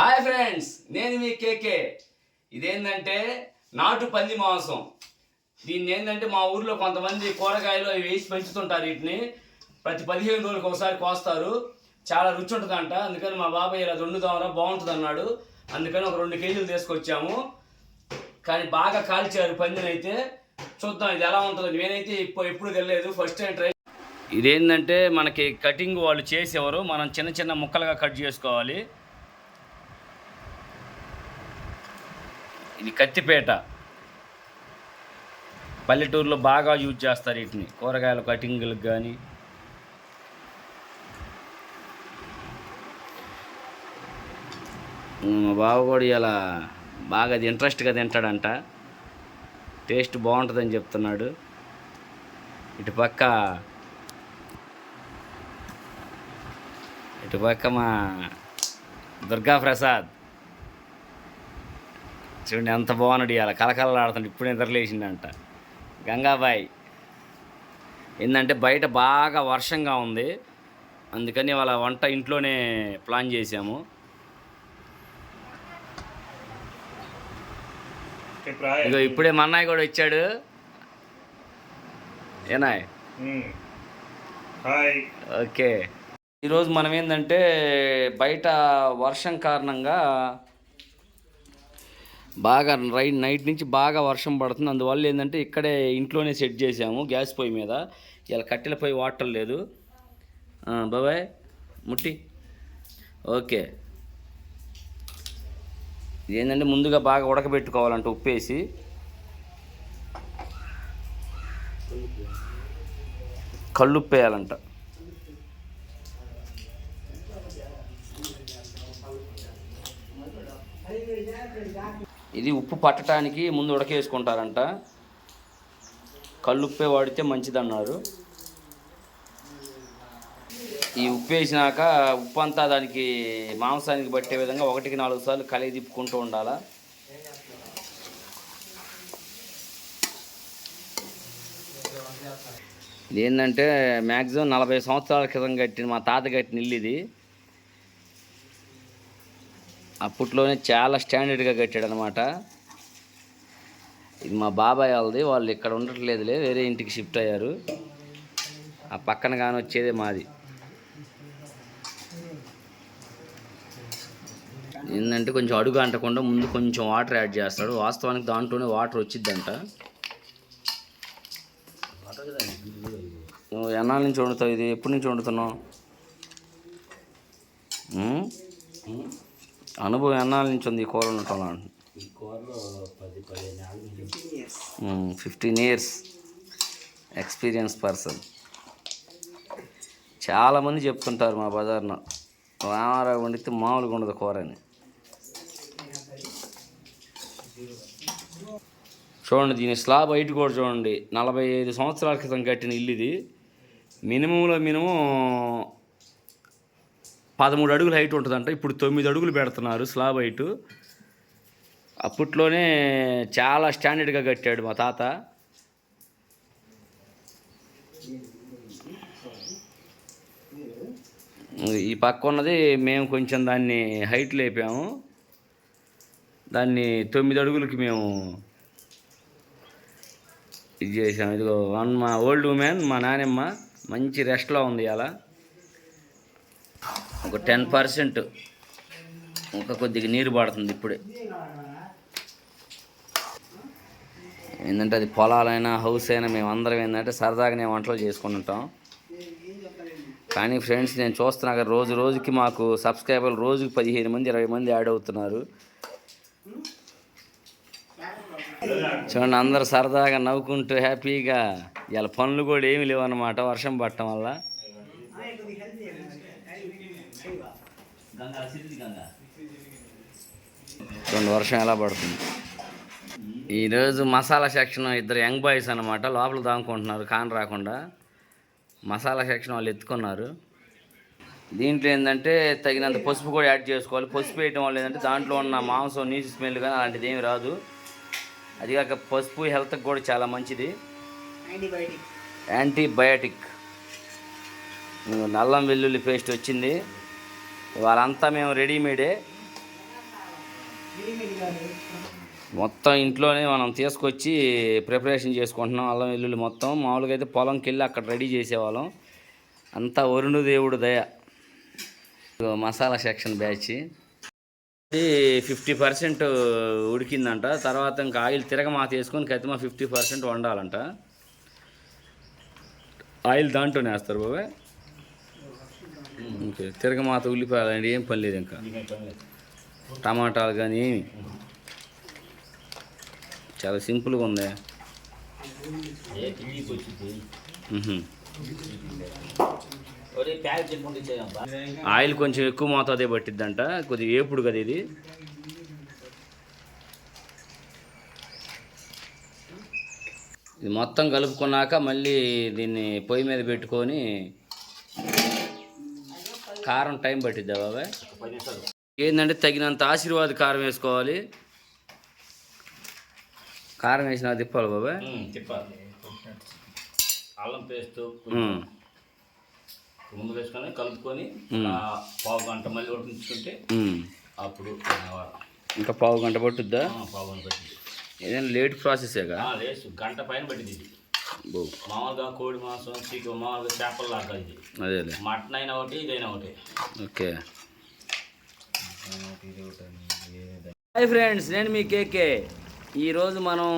Hi friends నేను మీ కేకే. ఇదేంటంటే నాటు పంది మాంసం. దీన్ని ఏంటంటే మా ఊర్లో కొంతమంది కూరగాయలు అవి వేసి పెంచుతుంటారు వీటిని. ప్రతి పదిహేను రోజులకు ఒకసారి కోస్తారు. చాలా రుచి ఉంటుందంట అందుకని మా బాబాయ్ ఇలా వండుదామరా బాగుంటుంది అన్నాడు అందుకని ఒక రెండు కేజీలు తీసుకొచ్చాము. కానీ బాగా కాల్చారు పందినైతే. చూద్దాం ఇది ఎలా ఉంటుందో. నేనైతే ఇప్పుడు ఎప్పుడు తెలియలేదు ఫస్ట్ టైం ట్రై ఇదేంటంటే మనకి కటింగ్ వాళ్ళు చేసేవారు. మనం చిన్న చిన్న ముక్కలుగా కట్ చేసుకోవాలి. ఇది కత్తిపేట. పల్లెటూరులో బాగా యూజ్ చేస్తారు వీటిని. కూరగాయల కటింగ్లకు కానీ మా బావ కూడా ఇలా బాగా అది ఇంట్రెస్ట్గా తింటాడంట. టేస్ట్ బాగుంటుందని చెప్తున్నాడు. ఇటు పక్క ఇటు పక్క మా దుర్గా ప్రసాద్ చూడండి ఎంత బాగున్నాడు ఇవాళ. కలకలలాడుతుంటే ఇప్పుడు నిద్రలేసిండంట గంగాబాయ్ ఏంటంటే బయట బాగా వర్షంగా ఉంది. అందుకని వాళ్ళ వంట ఇంట్లోనే ప్లాన్ చేసాము ఇగో ఇప్పుడే మా అన్నయ్య కూడా వచ్చాడు. ఏనాయ్ ఓకే. ఈరోజు మనం ఏంటంటే బయట వర్షం కారణంగా బాగా రై నైట్ నుంచి బాగా వర్షం పడుతుంది. అందువల్ల ఏంటంటే ఇక్కడే ఇంట్లోనే సెట్ చేసాము గ్యాస్ పొయ్యి మీద. ఇలా కట్టెల పొయ్యి వాటర్ లేదు. బాబాయ్ ముట్టి. ఓకే. ఏంటంటే ముందుగా బాగా ఉడకబెట్టుకోవాలంట ఉప్పేసి. కళ్ళుప్పు వేయాలంట ఇది ఉప్పు పట్టడానికి ముందు ఉడకేసుకుంటారంట. కళ్ళుప్పే వాడితే మంచిదన్నారు. ఈ ఉప్పు వేసినాక ఉప్పు అంతా దానికి మాంసానికి పట్టే విధంగా ఒకటికి నాలుగు సార్లు కలిగి తిప్పుకుంటూ ఉండాలా. ఇది ఏంటంటే మ్యాక్సిమం నలభై సంవత్సరాల క్రితం కట్టిన మా తాత కట్టిన ఇల్లు ఇది. అప్పట్లోనే చాలా స్టాండర్డ్గా కట్టాడు అనమాట ఇది మా బాబాయ్ వాళ్ళది వాళ్ళు ఇక్కడ ఉండట్లేదులే వేరే ఇంటికి షిఫ్ట్ అయ్యారు. ఆ పక్కన కానీ వచ్చేదే మాది. ఏంటంటే కొంచెం అడుగు అంటకుండా ముందు కొంచెం వాటర్ యాడ్ చేస్తాడు. వాస్తవానికి దాంట్లోనే వాటర్ వచ్చిద్దంట. నువ్వు ఎన్నాళ్ళ నుంచి వండుతావు ఇది? ఎప్పటి నుంచి వండుతున్నావు? అనుభవం ఎన్నాళ్ళ నుంచి ఉంది ఈ కూర ఉండటం ఫిఫ్టీన్ ఇయర్స్ ఎక్స్పీరియన్స్ పర్సన్ చాలామంది చెప్తుంటారు మా బజార్లో రామారావు వండితే మామూలుగా ఉండదు కూర అని చూడండి దీని స్లాబ్ హైట్ కూడా చూడండి. నలభై ఐదు సంవత్సరాల క్రితం కట్టిన ఇల్లు ఇది. మినిమంలో మినిమం పదమూడు అడుగులు హైట్ ఉంటుందంట. ఇప్పుడు తొమ్మిది అడుగులు పెడుతున్నారు స్లాబ్ హైట్ అప్పట్లోనే చాలా స్టాండర్డ్గా కట్టాడు మా తాత. ఈ పక్క ఉన్నది మేము కొంచెం దాన్ని హైట్ లేపాము. దాన్ని తొమ్మిది అడుగులకి మేము ఇది చేసాము ఇదిగో వన్ మా ఓల్డ్ ఉమెన్ మా నానమ్మ మంచి రెస్ట్లో ఉంది అలా ఒక టెన్ పర్సెంట్. ఇంకా కొద్దిగా నీరు పడుతుంది ఇప్పుడే. ఏంటంటే అది పొలాలైనా హౌస్ అయినా మేము అందరం ఏంటంటే సరదాగానే వంటలు చేసుకుంటుంటాం కానీ ఫ్రెండ్స్ నేను చూస్తున్నా రోజు రోజుకి మాకు సబ్స్క్రైబర్లు రోజుకి పదిహేను మంది ఇరవై మంది యాడ్ అవుతున్నారు. చూడండి అందరు సరదాగా నవ్వుకుంటూ హ్యాపీగా ఇలా పనులు కూడా ఏమి లేవన్నమాట వర్షం పట్టడం వల్ల. చూడండి వర్షం ఎలా పడుతుంది? ఈరోజు మసాలా సెక్షన్ ఇద్దరు యంగ్ బాయ్స్ అనమాట లోపల దాముకుంటున్నారు కాన్ రాకుండా. మసాలా సెక్షన్ వాళ్ళు ఎత్తుకున్నారు. దీంట్లో ఏంటంటే తగినంత పసుపు కూడా యాడ్ చేసుకోవాలి. పసుపు వేయటం వల్ల ఏంటంటే దాంట్లో ఉన్న మాంసం నీసు స్మెల్ కానీ అలాంటిది ఏమి రాదు. అది కాక పసుపు హెల్త్కి కూడా చాలా మంచిది. యాంటీబయాటిక్ నల్లం వెల్లుల్లి పేస్ట్ వచ్చింది. వాళ్ళంతా మేము రెడీమేడే. మొత్తం ఇంట్లోనే మనం తీసుకొచ్చి ప్రిపరేషన్ చేసుకుంటున్నాం. అల్లం వెల్లుల్లి మొత్తం. మామూలుగా అయితే పొలంకి వెళ్ళి అక్కడ రెడీ చేసేవాళ్ళం. అంతా వరుణు దేవుడు దయ. Masala section batch. ఇది ఫిఫ్టీ పర్సెంట్ ఉడికిందంట. తర్వాత ఇంకా ఆయిల్ తిరగమాత వేసుకొని కతిమ ఫిఫ్టీ పర్సెంట్ వండాలంట. ఆయిల్ దాంట్లోనే వేస్తారు బాబాయ్. ఓకే తిరగమాత ఉల్లిపాయలు అంటే ఏం పని లేదు ఇంకా. టమాటాలు కానీ ఏమి? చాలా సింపుల్గా ఉంది. ఆయిల్ కొంచెం ఎక్కువ మోతాదే పట్టిద్దంట. కొద్దిగా ఏపుడు కదా ఇది. ఇది మొత్తం కలుపుకున్నాక మళ్ళీ దీన్ని పొయ్యి మీద పెట్టుకొని కారం టైం పట్టిద్దా బాబాయ్? ఏంటంటే తగినంత ఆశీర్వాద కారం వేసుకోవాలి. కారం వేసిన తిప్పాలి బాబాయ్? తిప్పాలి. అల్లం పేస్ట్. ముందు వేసుకొని కలుపుకొని పావు గంట మళ్ళీ ఉడికించుకుంటే. అప్పుడు ఇంకా పావు గంట పట్టుద్దా? పావు గంట పట్టింది ఏదైనా లేట్ ప్రాసెసేగా? లేదు గంట పైన పట్టింది మామూలుగా కోడి మాంసం చికెన్ మామూలుగా చేపలు లాగా ఇది. అదేలే. మటన్ అయినా ఒకటి ఇదైనా ఒకటి. ఓకే. హాయ్ ఫ్రెండ్స్ నేను మీ కేకే. ఈరోజు మనం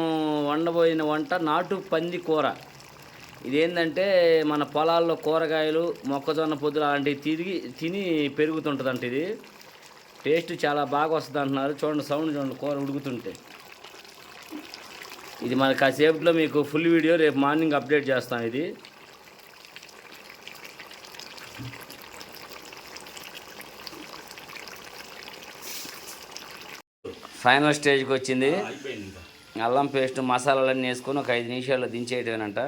వండబోయిన వంట నాటు పంది కూర. ఇదేంటంటే మన పొలాల్లో కూరగాయలు మొక్కజొన్న పొద్దులు అలాంటివి తిరిగి తిని పెరుగుతుంటుందంట ఇది. టేస్ట్ చాలా బాగా వస్తుంది అంటున్నారు చూడండి సౌండ్ చూడండి కూర ఉడుకుతుంటే. ఇది మన కాసేపట్లో మీకు ఫుల్ వీడియో రేపు మార్నింగ్ అప్డేట్ చేస్తాం ఇది ఫైనల్ స్టేజ్కి వచ్చింది అల్లం పేస్ట్ మసాలాలన్నీ వేసుకొని ఒక ఐదు నిమిషాల్లో దించేయటమేనంట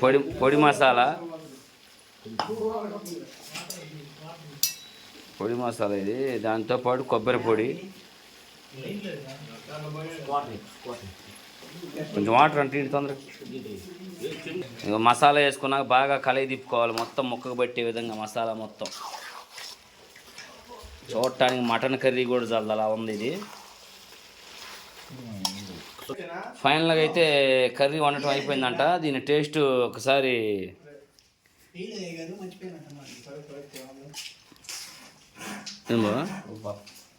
పొడి పొడి మసాలా పొడి మసాలా ఇది దాంతోపాటు కొబ్బరి పొడి. కొంచెం వాటర్ అంటే ఇటు తొందరగా. మసాలా వేసుకున్నాక బాగా కలయి తిప్పుకోవాలి. మొత్తం ముక్కకు పట్టే విధంగా మసాలా మొత్తం. చూడటానికి మటన్ కర్రీ కూడా చాలా అలా ఉంది ఇది. ఫైనల్గా అయితే కర్రీ వండటం అయిపోయిందంట. దీని టేస్ట్ ఒకసారి ఏం బావ?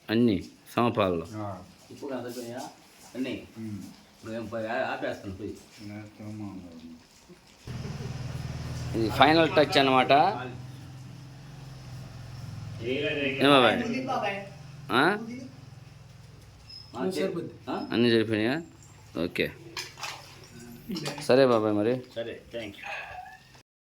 అన్నీ సమపాలలో. ఇప్పుడు? అన్నీ? ఇది ఫైనల్ టచ్ అనమాట ఏం బాబాయ్ ఆ? అన్నీ సరిపోయినాయా? ఓకే. సరే బాబాయ్ మరి. సరే థ్యాంక్ యూ